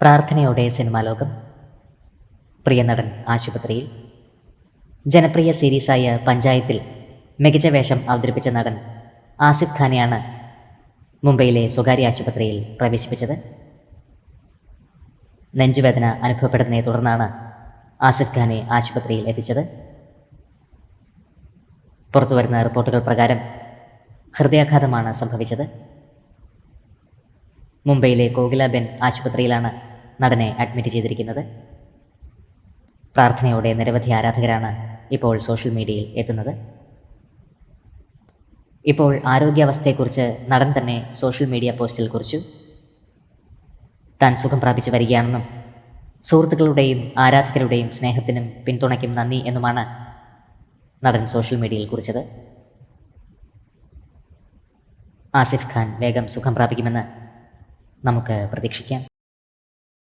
പ്രാർത്ഥനയോടെ സിനിമാ ലോകം പ്രിയ നടൻ ആശുപത്രിയിൽ. ജനപ്രിയ സീരീസായ പഞ്ചായത്തിൽ മികച്ച വേഷം അവതരിപ്പിച്ച നടൻ ആസിഫ് ഖാനെയാണ് മുംബൈയിലെ സ്വകാര്യ ആശുപത്രിയിൽ പ്രവേശിപ്പിച്ചത്. നെഞ്ചുവേദന അനുഭവപ്പെടുന്നതിനെ തുടർന്നാണ് ആസിഫ് ഖാനെ ആശുപത്രിയിൽ എത്തിച്ചത്. പുറത്തുവരുന്ന റിപ്പോർട്ടുകൾ പ്രകാരം ഹൃദയാഘാതമാണ് സംഭവിച്ചത്. മുംബൈയിലെ കോകിലാബെൻ ആശുപത്രിയിലാണ് നടനെ അഡ്മിറ്റ് ചെയ്തിരിക്കുന്നത്. പ്രാർത്ഥനയോടെ നിരവധി ആരാധകരാണ് ഇപ്പോൾ സോഷ്യൽ മീഡിയയിൽ എത്തുന്നത്. ഇപ്പോൾ ആരോഗ്യാവസ്ഥയെക്കുറിച്ച് നടൻ തന്നെ സോഷ്യൽ മീഡിയ പോസ്റ്റിൽ കുറിച്ചു. താൻ സുഖം പ്രാപിച്ചു വരികയാണെന്നും സുഹൃത്തുക്കളുടെയും ആരാധകരുടെയും സ്നേഹത്തിനും പിന്തുണയ്ക്കും നന്ദി എന്നുമാണ് നടൻ സോഷ്യൽ മീഡിയയിൽ കുറിച്ചത്. ആസിഫ് ഖാൻ വേഗം സുഖം പ്രാപിക്കുമെന്ന് നമുക്ക് പ്രതീക്ഷിക്കാം.